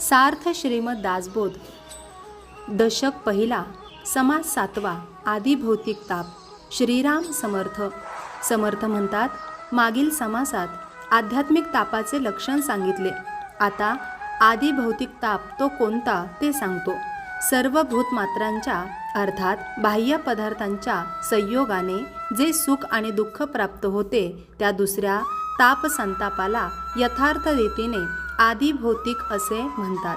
सार्थ श्रीमद दासबोध दशक पहिला समाज सातवा आदी भौतिक ताप श्रीराम समर्थ. समर्थ म्हणतात मागील समासात आध्यात्मिक तापाचे लक्षण सांगितले. आता आदी भौतिक ताप तो कोणता ते सांगतो. सर्व भूतमात्रांच्या अर्थात बाह्य पदार्थांच्या संयोगाने जे सुख आणि दुःख प्राप्त होते त्या दुसऱ्या ताप संतापाला यथार्थ रीतीने आदिभौतिक असे म्हणतात.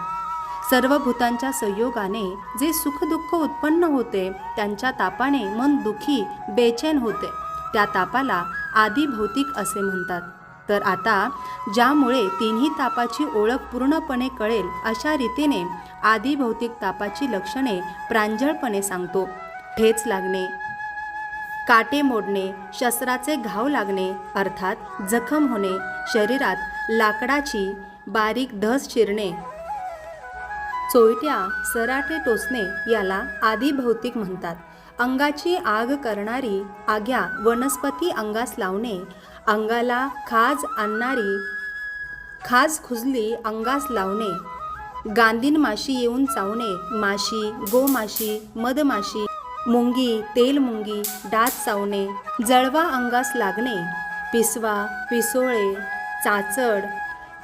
सर्व भूतांच्या संयोगाने जे सुखदुःख उत्पन्न होते त्यांच्या तापाने मन दुखी बेचैन होते. त्या तापाला आदिभौतिक असे म्हणतात. तर आता ज्यामुळे तिन्ही तापाची ओळख पूर्णपणे कळेल अशा रीतीने आदिभौतिक तापाची लक्षणे प्रांजळपणे सांगतो. ठेच लागणे काटे मोडणे शस्त्राचे घाव लागणे अर्थात जखम होणे शरीरात लाकडाची बारीक धस चिरणे. चोयट्या सराटे टोचणे याला आदी भौतिक म्हणतात. अंगाची आग करणारी आग्या वनस्पती अंगास लावणे. अंगाला खाज आणणारी खाज खुजली अंगास लावणे. गांधीन माशी येऊन चावणे. माशी गोमाशी मधमाशी मुंगी तेल मुंगी डास चावणे. जळवा अंगास लागणे. पिसवा पिसोळे चाचड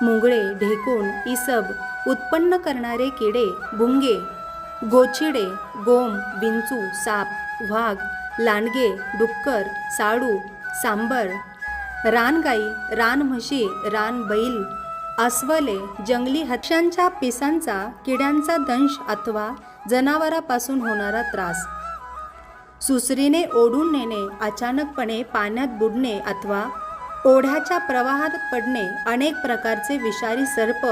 मुंगळे ढेकूण इसब उत्पन्न करणारे किडे भुंगे गोचिडे गोम विंचू साप वाघ लांडगे डुक्कर साडू सांबर रानगाई रानम्हशी रानबैल अस्वले जंगली हत्यांच्या पिसांचा किड्यांचा दंश अथवा जनावरापासून होणारा त्रास. सुसरीने ओढून नेणे अचानकपणे पाण्यात बुडणे अथवा ओढ्याच्या प्रवाहात पडणे अनेक प्रकारचे विषारी सर्प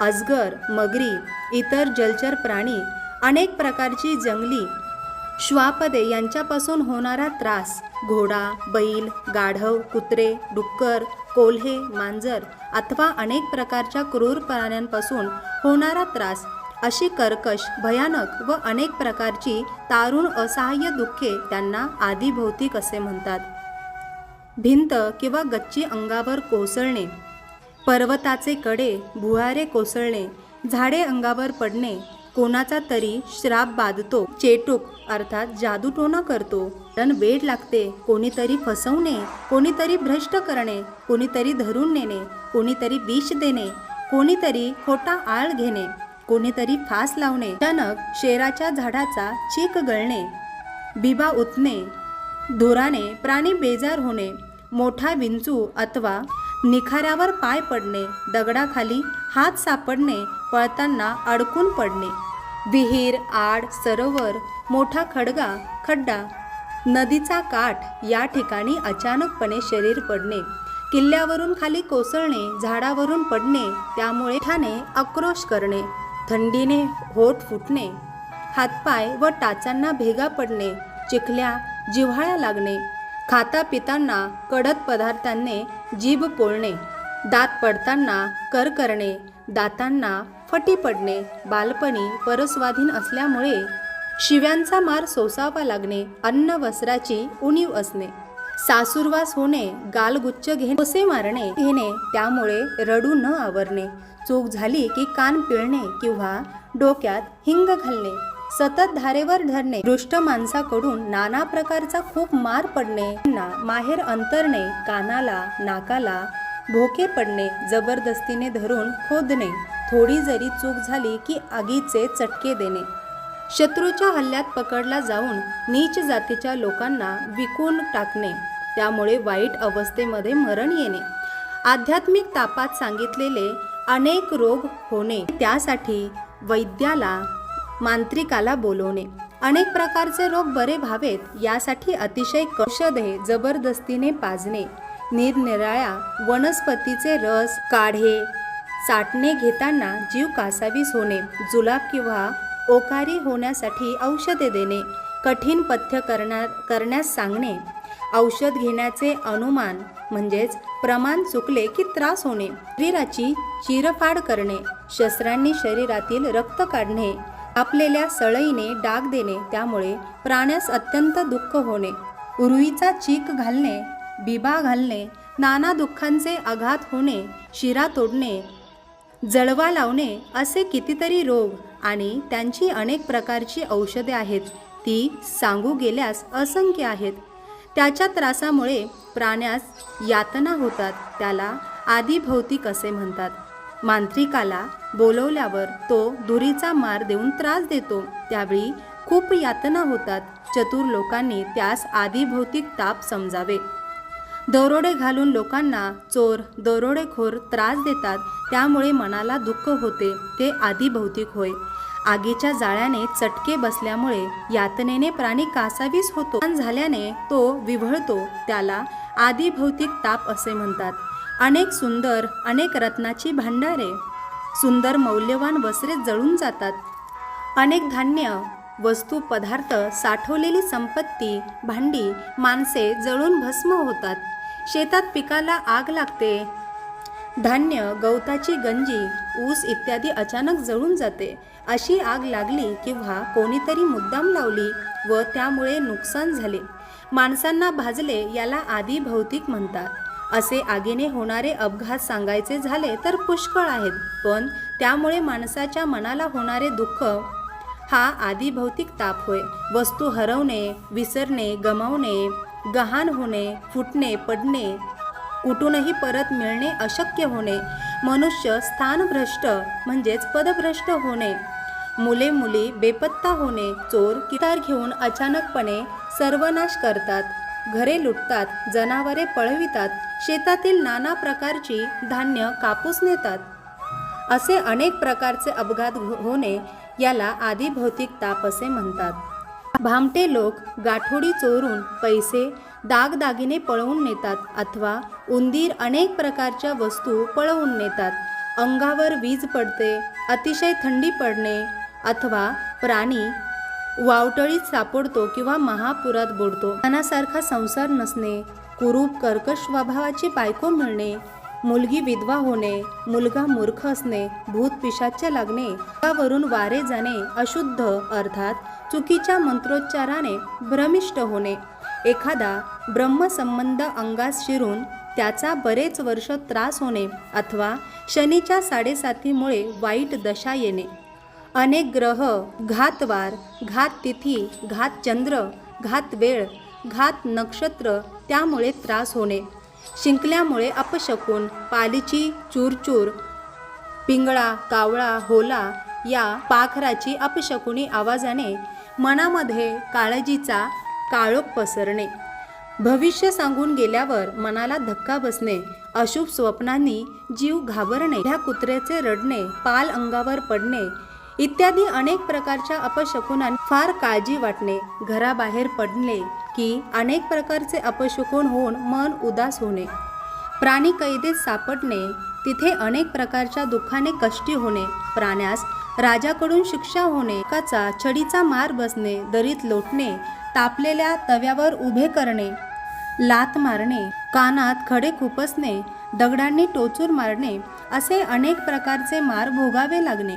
अजगर मगरी इतर जलचर प्राणी अनेक प्रकारची जंगली. श्वापदे यांच्यापासून होणारा त्रास घोडा बैल गाढव कुत्रे डुक्कर कोल्हे मांजर अथवा अनेक प्रकारच्या क्रूर प्राण्यांपासून होणारा त्रास. अशी कर्कश भयानक व अनेक प्रकारची तारुण असहाय्य दुःखे त्यांना आदिभौतिक असे म्हणतात. भिंत किंवा गच्ची अंगावर कोसळणे पर्वताचे कडे भुवारे कोसळणे झाडे अंगावर पडणे कोणाचा तरी श्राप बाधतो चेटूक अर्थात जादूटोना करतो. टन वेड लागते कोणीतरी फसवणे कोणीतरी भ्रष्ट करणे कोणीतरी धरून नेणे कोणीतरी विष देणे कोणीतरी खोटा आळ घेणे कोणीतरी फास लावणे अचानक शेराच्या झाडाचा चीक गळणे बिबा उतणे धुराने प्राणी बेजार होणे मोठा विंचू अथवा निखाऱ्यावर पाय पडणे दगडाखाली हात सापडणे पळताना अडकून पडणे. विहीर आड सरोवर मोठा खडगा खड्डा. नदीचा काठ या ठिकाणी अचानकपणे शरीर पडणे. किल्ल्यावरून खाली कोसळणे झाडावरून पडणे त्यामुळे ठाणे आक्रोश करणे थंडीने होठ फुटणे. हातपाय व टाचांना भेगा पडणे चिखल्या जिव्हाळ्या लागणे. खाता पितांना कडक पदार्थांनी जीभ पोळणे दात पडताना कर करणे दातांना फटी पडणे बालपणी परस्वाधीन असल्यामुळे शिव्यांचा मार सोसावा लागणे अन्न वस्त्राची उणीव असणे सासूरवास होणे गालगुच्छ घेणे कसे मारणे घेणे त्यामुळे रडू न आवरणे चूक झाली की कान पिळणे किंवा डोक्यात हिंग घालणे. सतत धारेवर धरणे दृष्ट माणसाकडून नाना प्रकारचा खूप मार पडणे माहेर अंतरणे कानाला नाकाला भोके पडणे जबरदस्तीने धरून खोदणे थोडी जरी चूक झाली की आगीचे चटके देणे. शत्रूच्या हल्ल्यात पकडला जाऊन नीच जातीच्या लोकांना विकून टाकणे त्यामुळे वाईट अवस्थेमध्ये मरण येणे. आध्यात्मिक तापात सांगितलेले अनेक रोग होणे त्यासाठी वैद्याला मांत्रिकाला बोलवणे. अनेक प्रकारचे रोग बरे व्हावेत यासाठी अतिशय औषधे जबरदस्तीने पाजणे. निरनिराळ्या वनस्पतीचे रस काढे चाटणे घेताना जीव कासावीस होणे जुलाब किंवा ओकारी होण्यासाठी औषधे देणे कठीण पथ्य करणार करण्यास सांगणे. औषध घेण्याचे अनुमान म्हणजेच प्रमाण चुकले की त्रास होणे. शरीराची चिरफाड करणे शस्त्रांनी शरीरातील रक्त काढणे कापलेल्या सळईने डाग देणे त्यामुळे प्राण्यास अत्यंत दुःख होणे उरुईचा चीक घालणे बिबा घालणे नाना दुःखांचे आघात होणे शिरा तोडणे जळवा लावणे असे कितीतरी रोग आणि त्यांची अनेक प्रकारची औषधे आहेत. ती सांगू गेल्यास असंख्य आहेत. त्याच्या त्रासामुळे प्राण्यास यातना होतात त्याला आदिभौतिक असे म्हणतात. मांत्रिकाला बोलवल्यावर तो धुरीचा मार देऊन त्रास देतो. त्यावेळी खूप यातना होतात. चतुर लोकांनी त्यास आदिभौतिक ताप समजावे. दरोडे घालून लोकांना चोर दरोडेखोर त्रास देतात. त्यामुळे मनाला दुःख होते. ते आदिभौतिक होय. आगीच्या जाळ्याने चटके बसल्यामुळे यातनेने प्राणी कासावीस होतो. पण झाल्याने तो विव्हळतो. त्याला आदिभौतिक ताप असे म्हणतात. अनेक सुंदर अनेक रत्नाची भांडारे. सुंदर मौल्यवान वस्त्रे जळून जातात. अनेक धान्य वस्तू पदार्थ साठवलेली संपत्ती भांडी माणसे जळून भस्म होतात. शेतात पिकाला आग लागते. धान्य गवताची गंजी ऊस इत्यादी अचानक जळून जाते. अशी आग लागली किंवा कोणीतरी मुद्दाम लावली व त्यामुळे नुकसान झाले. माणसांना भाजले याला आदी भौतिक म्हणतात. असे आगीने होणारे अपघात सांगायचे झाले तर पुष्कळ आहेत पण त्यामुळे माणसाच्या मनाला होणारे दुःख हा आदी भौतिक ताप होय. वस्तू हरवणे विसरणे गमावणे गहाण होणे फुटणे पडणे कुठूनही परत मिळणे अशक्य होणे मनुष्य स्थानभ्रष्ट म्हणजेच पदभ्रष्ट होणे मुले मुली बेपत्ता होणे चोर कितार घेऊन अचानकपणे सर्वनाश करतात घरे लुटतात जनावरे पळवितात शेतातील नाना प्रकारची धान्य कापूस नेतात. असे अनेक प्रकारचे अपघात हो-, होणे याला आदिभौतिक ताप असे म्हणतात. भामटे लोक गाठोडी चोरून पैसे दागदागिने पळवून नेतात अथवा उंदीर अनेक प्रकारच्या वस्तू पळवून नेतात. अंगावर वीज पडते अतिशय थंडी पडणे अथवा प्राणी वावटळीत सापडतो किंवा महापुरात बुडतो. मनासारखा संसार नसणे कुरूप कर्कश स्वभावाची बायको मिळणे मुलगी विधवा होणे मुलगा मूर्ख असणे भूत पिशाच्य लागणे वरून वारे जाणे अशुद्ध अर्थात चुकीच्या मंत्रोच्चाराने भ्रमिष्ट होणे. एखादा ब्रह्मसंबंध अंगास शिरून त्याचा बरेच वर्ष त्रास होणे अथवा शनीच्या साडेसातीमुळे वाईट दशा येणे. अनेक ग्रह घातवार घात तिथी घात चंद्र घात वेळ घात नक्षत्र त्यामुळे त्रास होणे. शिंकल्यामुळे अपशकून पालीची चूरचूर पिंगळा कावळा होला या पाखराची अपशकुनी आवाजाने मनामध्ये काळजीचा काळोख पसरणे. भविष्य सांगून गेल्यावर मनाला धक्का बसणे अशुभ स्वप्नांनी जीव घाबरणे ह्या कुत्र्याचे रडणे पाल अंगावर पडणे इत्यादी अनेक प्रकारच्या अपशकुनांनी फार काळजी वाटणे घराबाहेर पडणे की अनेक प्रकारचे अपशकुन होऊन मन उदास होणे. प्राणी कैदेत सापडणे तिथे अनेक प्रकारच्या दुःखाने कष्टी होणे प्राण्यास राजाकडून शिक्षा होणे काचा छडीचा मार बसणे दरीत लोटणे तापलेल्या तव्यावर उभे करणे लात मारणे कानात खडे खुपसणे दगडांनी टोचूर मारणे असे अनेक प्रकारचे मार भोगावे लागणे.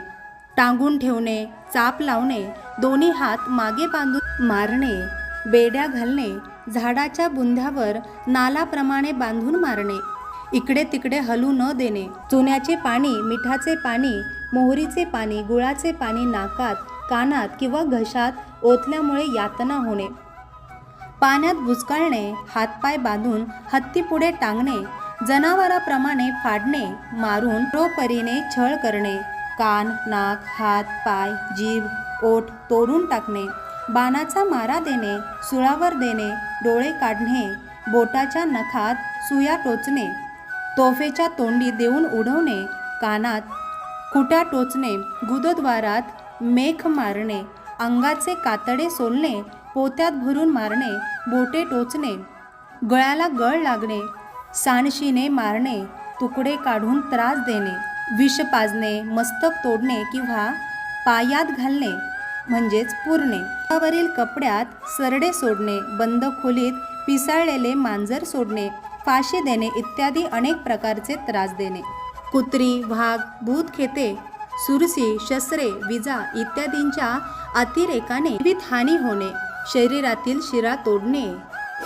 टांगून ठेवणे चाप लावणे दोन्ही हात मागे बांधून मारणे बेड्या घालणे झाडाच्या बुंध्यावर नालाप्रमाणे बांधून मारणे इकडे तिकडे हलू न देणे चुन्याचे पाणी मिठाचे पाणी मोहरीचे पाणी गुळाचे पाणी नाकात कानात किंवा घशात ओतल्यामुळे यातना होणे. पाण्यात बुचकाळणे हातपाय बांधून हत्तीपुढे टांगणे जनावराप्रमाणे फाडणे मारून रोपरीने छळ करणे कान नाक हात पाय जीभ ओठ तोडून टाकणे. बाणाचा मारा देणे सुळावर देणे डोळे काढणे बोटाच्या नखात सुया टोचणे तोफेच्या तोंडी देऊन उडवणे कानात खुट्या टोचणे गुदद्वारात मेख मारणे अंगाचे कातडे सोलणे पोत्यात भरून मारणे बोटे टोचणे गळ्याला गळ लागणे सांडशीने मारणे तुकडे काढून त्रास देणे विष पाजणे मस्तक तोडणे किंवा पायात घालणे म्हणजेच पुरणे. वरील कपड्यात सरडे सोडणे बंद खोलीत पिसाळलेले मांजर सोडणे फाशी देणे इत्यादी अनेक प्रकारचे त्रास देणे. कुत्री वाघ भूतखेते सुरसी शस्त्रे विजा इत्यादींच्या अतिरेकाने विविध हानी होणे शरीरातील शिरा तोडणे.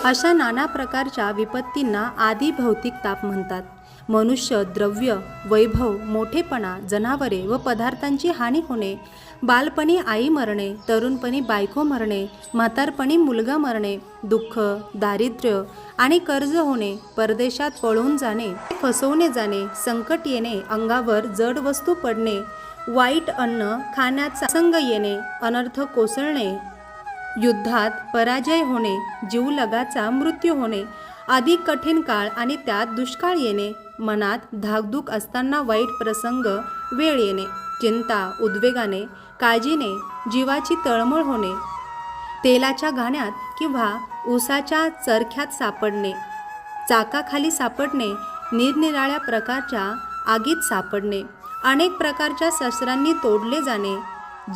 अशा नाना प्रकारच्या विपत्तींना आदी भौतिक ताप म्हणतात. मनुष्य द्रव्य वैभव मोठेपणा जनावरे व पदार्थांची हानी होणे बालपणी आई मरणे तरुणपणी बायको मरणे म्हातारपणी मुलगा मरणे दुःख दारिद्र्य आणि कर्ज होणे परदेशात पळून जाणे फसवणे जाणे संकट येणे अंगावर जड वस्तू पडणे वाईट अन्न खाण्याचा संग येणे अनर्थ कोसळणे युद्धात पराजय होणे जीवलगाचा मृत्यू होणे अधिक कठीण काळ आणि त्यात दुष्काळ येणे मनात धाकधूक असताना वाईट प्रसंग वेळ येणे चिंता उद्वेगाने काळजीने जीवाची तळमळ होणे तेलाच्या घाण्यात किंवा ऊसाच्या चरख्यात सापडणे चाकाखाली सापडणे निरनिराळ्या प्रकारच्या आगीत सापडणे अनेक प्रकारच्या शस्त्रांनी तोडले जाणे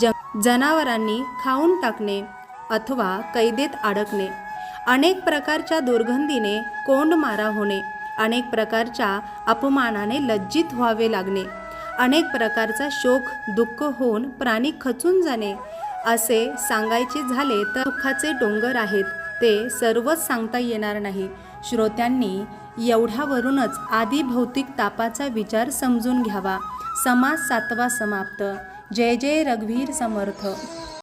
ज जनावरांनी खाऊन टाकणे अथवा कैदेत अडकणे. अनेक प्रकारच्या दुर्गंधीने कोंड मारा होणे अनेक प्रकारच्या अपमानाने लज्जित व्हावे लागणे अनेक प्रकारचा शोक दुःख होऊन प्राणी खचून जाणे असे सांगायचे झाले तर दुःखाचे डोंगर आहेत ते सर्वच सांगता येणार नाही. श्रोत्यांनी एवढ्यावरूनच आधी भौतिक तापाचा विचार समजून घ्यावा. समास सातवा समाप्त. जय जय रघुवीर समर्थ.